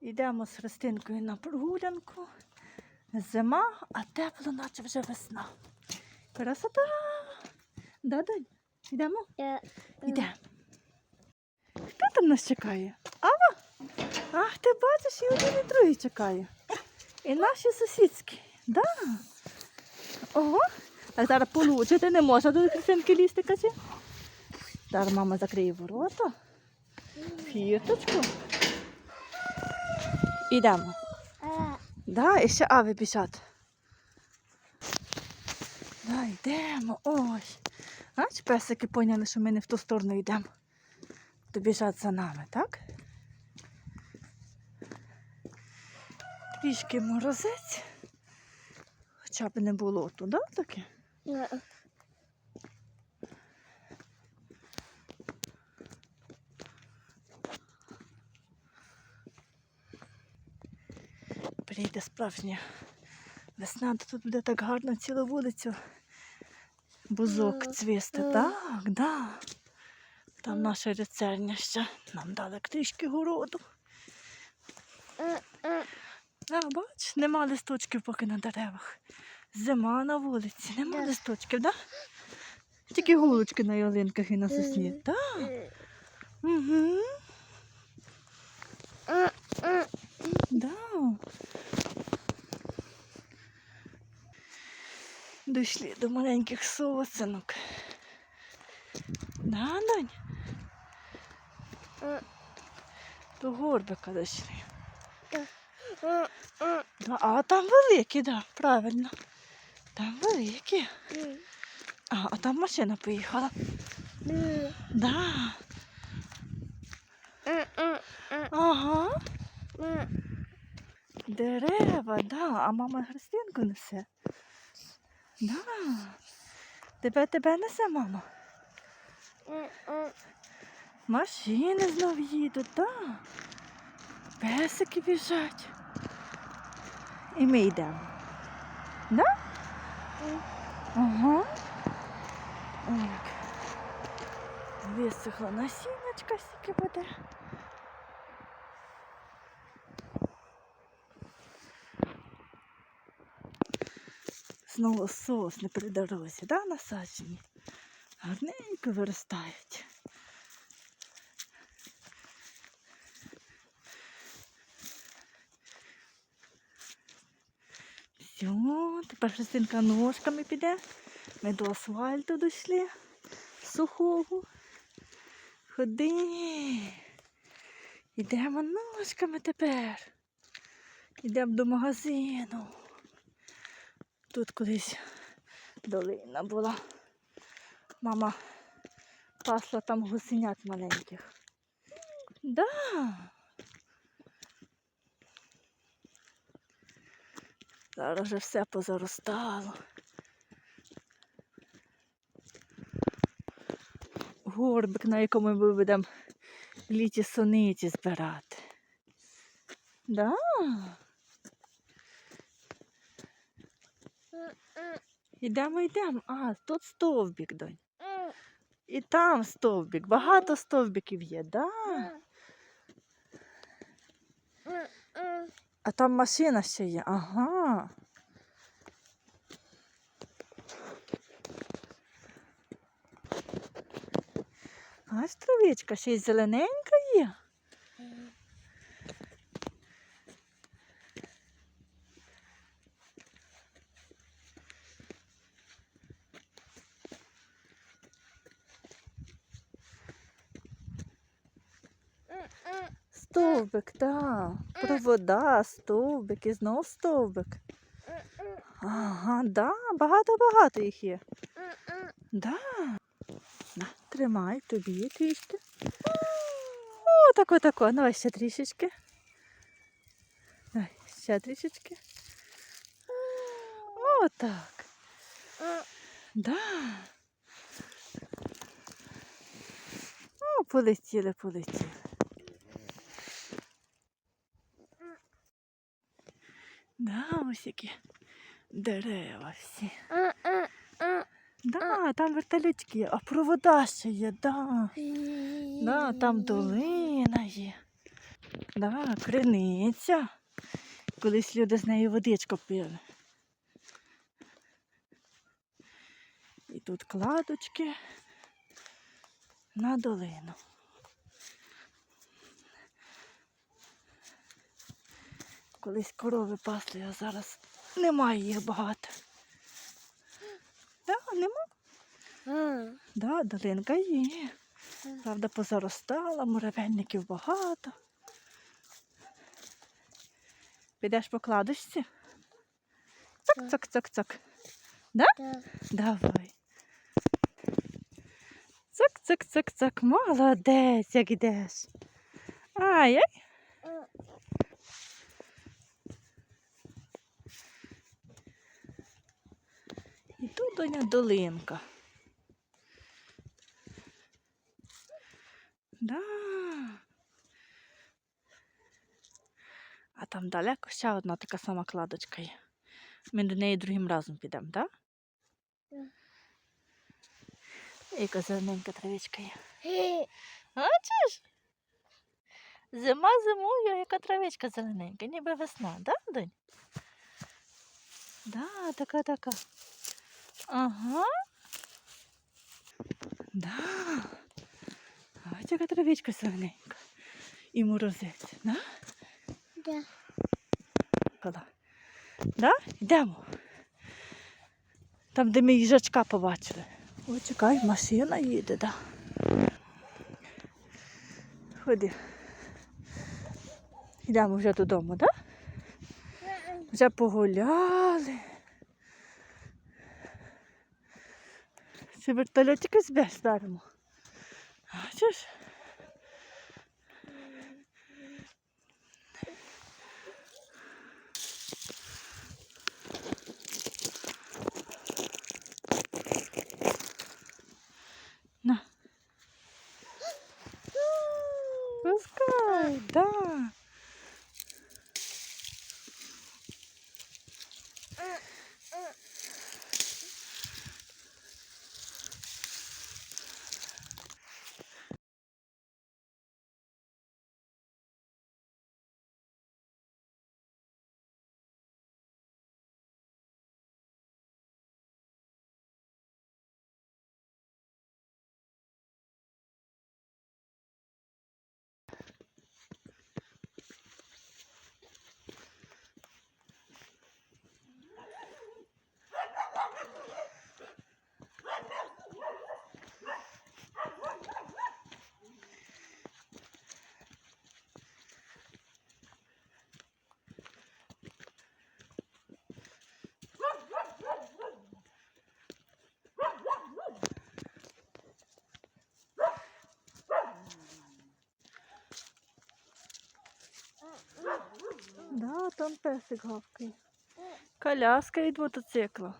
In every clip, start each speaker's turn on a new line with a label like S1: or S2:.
S1: Йдемо з Христинкою на прогулянку. Зима, а тепло, наче вже весна. Красота! Да, донь? Йдемо? Йдемо. Хто там нас чекає? Ава? Ах, ти бачиш, і один, і другий чекає. І наші сусідські. Да. Ого. Так зараз получити не можна до Христинки лізти, каже. Зараз мама закриє ворота. Фірточку. Ідемо. Да, і ще ави біжать. Да, йдемо. Ой. Бач, песики поняли, що ми не в ту сторону йдемо. То біжать за нами, так? Трішки морозець. Хоча б не було туди таке. Прийде справжня весна, то тут буде так гарно цілу вулицю. Бузок
S2: Мгм.
S1: цвісти.
S2: Мгм.
S1: Так, да. Там наша рецерня ще. Нам дали трішки городу.
S2: А, а,
S1: бач, нема листочків поки на деревах. Зима на вулиці, нема
S2: Да.
S1: листочків, так? Да? Тільки гулочки на ялинках і на сосні. Так.
S2: е,
S1: Угу. Да. Дійшли до маленьких сосенок. Да, донь?
S2: А,
S1: До горбика дійшли. Да, а там великі, да, правильно. Там великі. А, а там машина поїхала. Да. Ага. Дерева, да, а мама Христинку несе. Да. Тебе тебе несе мама. Машини знов їдуть, да. Песики біжать. І ми йдемо. Да? Ага. Висохла насіночка стільки буде. Знову сосни при дорозі, да, насаджені? Гарненько виростають. Все, тепер Христинка ножками піде. Ми до асфальту дійшли. Сухого. Ходи. Йдемо ножками тепер. Йдемо до магазину. Тут колись долина була. Мама пасла там гусенят маленьких. Да. Зараз вже все позаростало. Горбик, на якому ми будемо літі сониці збирати. Да? Йдемо, йдемо. А, тут стовбик, донь. І там стовбик. Багато стовбиків є, да?
S2: а.
S1: Там машина ще є. Ага. Аж травичка ще й зелененька є. Стовбик, так. Провода, стовбик і знов стовбик. Ага, да, багато-багато їх є. Да. На, тримай, тобі трішки. О, тако, тако. Давай ще трішечки. Давай, ще трішечки. О, так. Да. О, полетіли, полетіли. Да, ось які дерева всі. Да, там вертольотики є, а провода ще є, да. Да, там долина є. Да, криниця. Колись люди з нею водичку пили. І тут кладочки на долину. Колись корови пасли, а зараз немає їх багато. Да, нема?
S2: А.
S1: Да, долинка є. Правда, позаростала, муравельників багато. Підеш по кладочці? Цок, цок, цок, цок.
S2: Да.
S1: Давай. Цок, цок, цок, цок. Молодець, як ідеш. Ай, ай.
S2: А.
S1: І тут доня долинка. Да. А там далеко ще одна така сама кладочка є. Ми до неї другим разом підемо, так?
S2: Так.
S1: Яка зелененька травичка є.
S2: Хе.
S1: Бачиш? Зима зимою, яка травичка зелененька, ніби весна, да, донь? Да, така така. Ага. Да. Ось яка травичка зелененька. І морозець, да?
S2: Да.
S1: Кола. Да? Йдемо. Там, де ми їжачка побачили. О, чекай, машина їде, да. Ходи. Йдемо вже додому, да? Вже погуляли. Вертольотики збеш даримо. Бачиш? На. Пускай, да. Да, там песик гавкає. Коляска від мотоцикла.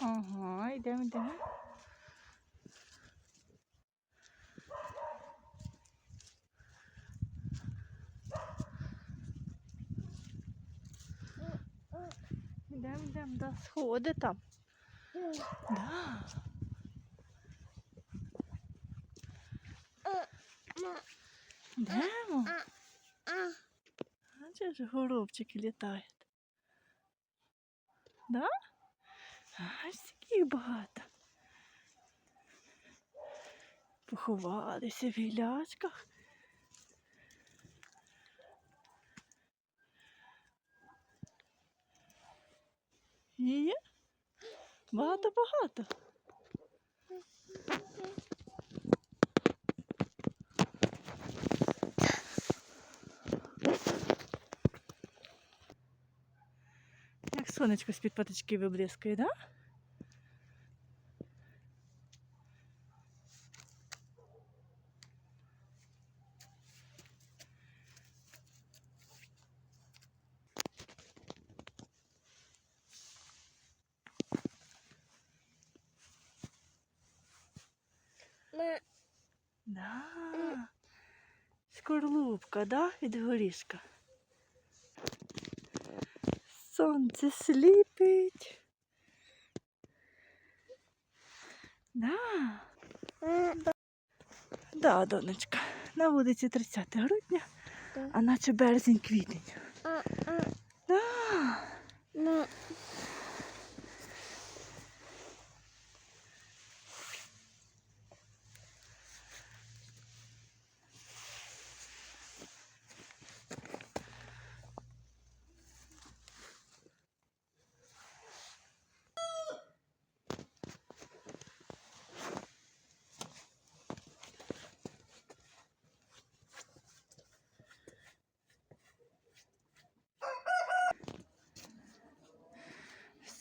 S1: Ага, йдемо, йдемо. Йдемо, йдемо, да, сходи там. Да. Йдемо. Бачиш, горобчики літають. Да? Аж таких багато. Поховалися в гілячках. Є? Багато-багато. Як сонечко з-під патички виблискує, да?
S2: Ма.
S1: Да. Скорлупка, да, від горішка. Сонце сліпить. Да. Да, донечка. На вулиці 30 грудня, а наче березень квітень. Да.
S2: на,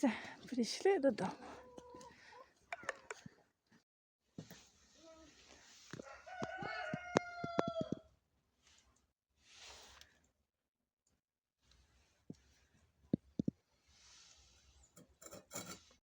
S1: Все, прийшли додому.